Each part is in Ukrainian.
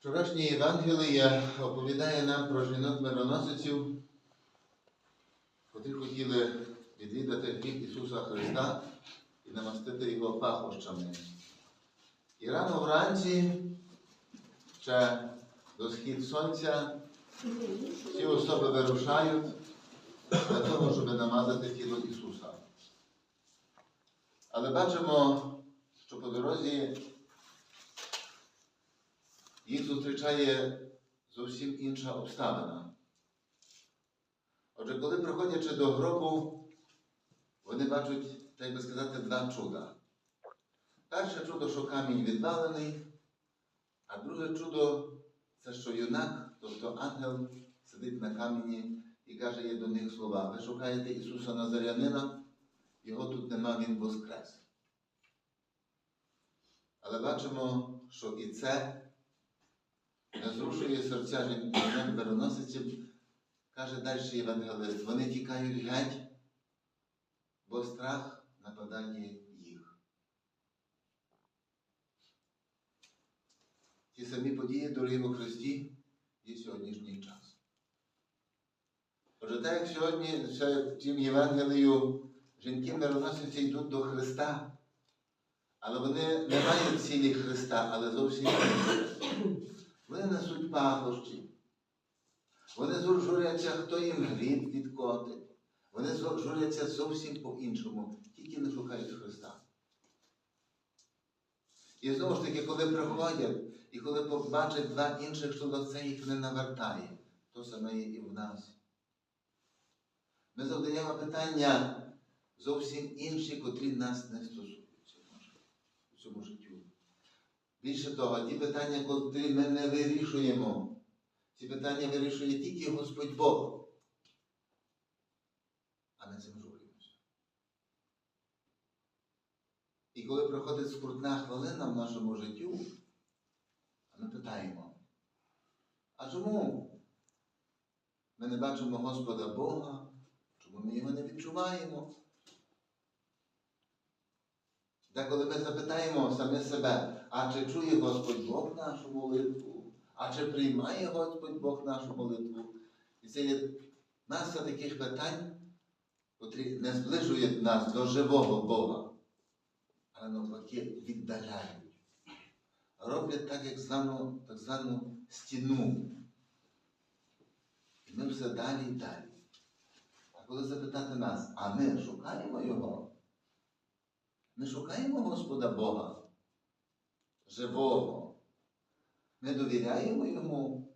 Вчорашнє Євангеліє оповідає нам про жінок мироносиців, котрі хотіли відвідати гріб Ісуса Христа і намастити його пахощами. І рано вранці, ще до схід сонця, ці особи вирушають для того, щоб намазати тіло Ісуса. Але бачимо, що по дорозі їх зустрічає зовсім інша обставина. Отже, коли приходячи до гробу, вони бачать, так би сказати, два чуда. Перше чудо, що камінь відвалений, а друге чудо це що юнак, тобто ангел, сидить на камені і каже є до них слова. Ви шукаєте Ісуса Назарянина, його тут нема, Він воскрес. Але бачимо, що і це зрушує серця жінок переносиців, каже далі євангелист. Вони тікають геть, бо страх нападає їх. Ті самі події, дорогі во Христі, є сьогоднішній час. Отже, так як сьогодні в тім Євангелію жінки мироносиці йдуть до Христа, але вони не мають цілі Христа, але зовсім. Вони несуть пахощі. Вони журяться, хто їм гріб відкотить. Вони журяться зовсім по-іншому, тільки не шукають Христа. І знову ж таки, коли приходять і коли побачать два інших, що це їх не навертає, то саме є і в нас. Ми завдаємо питання зовсім інші, котрі нас не стосуються в цьому життю. Більше того, ті питання, котрі ми не вирішуємо, ці питання вирішує тільки Господь Бог. А ми цим журюємося. І коли приходить скрутна хвилина в нашому життю, ми питаємо, а чому ми не бачимо Господа Бога? Чому ми його не відчуваємо? Деколи ми запитаємо саме себе, а чи чує Господь Бог нашу молитву? А чи приймає Господь Бог нашу молитву? І це є маса таких питань, котрі не зближують нас до живого Бога, але навпаки віддаляють. Роблять так, як звану, так звану стіну. І ми все далі і далі. А коли запитати нас, а ми шукаємо Його? Ми шукаємо Господа Бога, живого. Ми довіряємо Йому.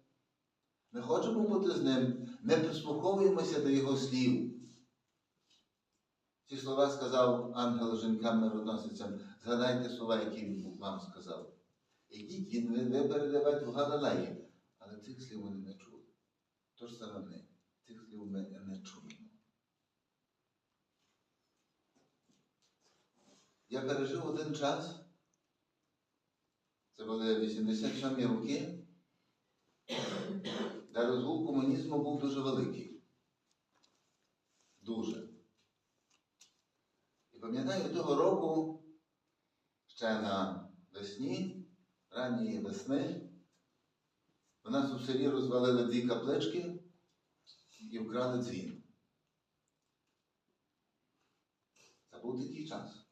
Ми хочемо бути з Ним. Ми прислуховуємося до Його слів. Ці слова сказав ангел жінкам миротносицям. Згадайте слова, які він вам сказав. Ідіть, він ви передавайте в Галилеї. Але цих слів вони не чули. Тож саме ми. Цих слів ми не чуємо. Я пережив один час, це були 87 роки, де розгул комунізму був дуже великий. Дуже. І пам'ятаю того року, ще на весні, ранньої весни, у нас у селі розвалили дві каплички і вкрали дзвін. Це був такий час.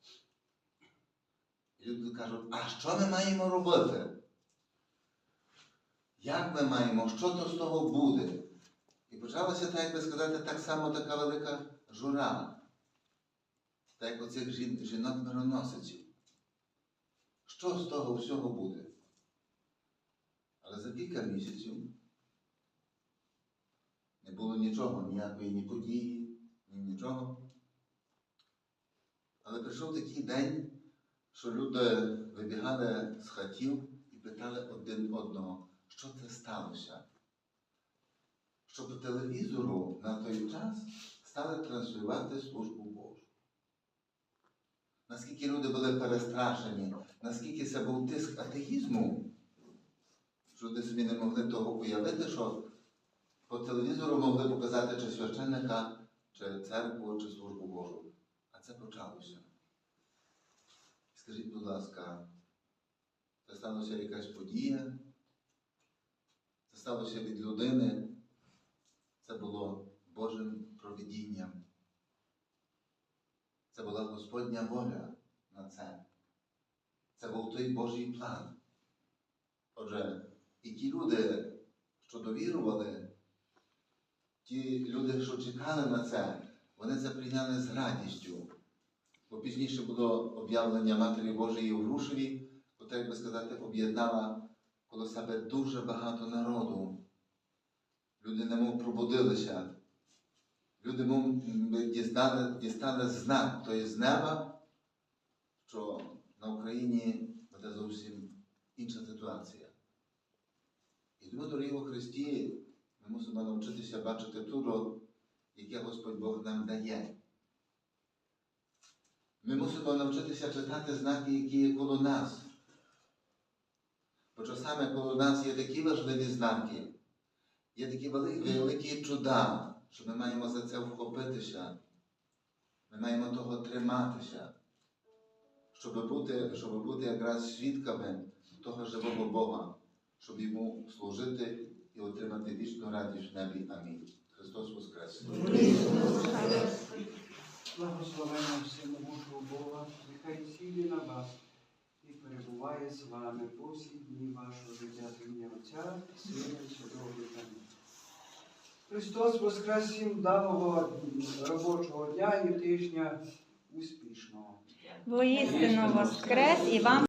Люди кажуть, а що ми маємо робити? Як ми маємо? Що то з того буде? І почалася, так би сказати, так само така велика жура, так як оцих жін, жінок-мироносиців. Що з того всього буде? Але за кілька місяців не було нічого, ніякої ні події, ні нічого. Але прийшов такий день, що люди вибігали з хатів і питали один одного, що це сталося. Що по телевізору на той час стали транслювати службу Божу. Наскільки люди були перестрашені, наскільки це був тиск атеїзму, що люди собі не могли того уявити, що по телевізору могли показати чи священника, чи церкву, чи службу Божу. А це почалося. Скажіть, будь ласка, це сталося якась подія, Це сталося від людини, це було Божим провидінням. Це була Господня воля на це. Це був той Божий план. Отже, і ті люди, що довірували, ті люди, що чекали на це, вони це прийняли з радістю. Бо пізніше було об'явлення Матері Божої у Грушеві, котра, як би сказати, об'єднала коло себе дуже багато народу. Люди немов пробудилися. Люди мов дістали, дістали знак, то є з неба, що на Україні буде зовсім інша ситуація. І тому, дорогі у Христі, ми мусимо навчитися бачити чудо, яке Господь Бог нам дає. Ми мусимо навчитися читати знаки, які є коло нас. Бо часами коло нас є такі важливі знаки, є такі вели- великі чуда, що ми маємо за це вхопитися. Ми маємо того триматися, щоб бути, щоб бути якраз свідками того живого Бога, щоб йому служити і отримати вічну радість в небі. Амінь. Христос Воскрес! Благословення всемогутнього Бога, нехай цілі на вас і перебуває з вами по всі дні вашого життя ім'я Отця, Сина і Святого Духа. Христос Воскрес всім даного робочого дня і тижня успішного. Воістину воскрес і вам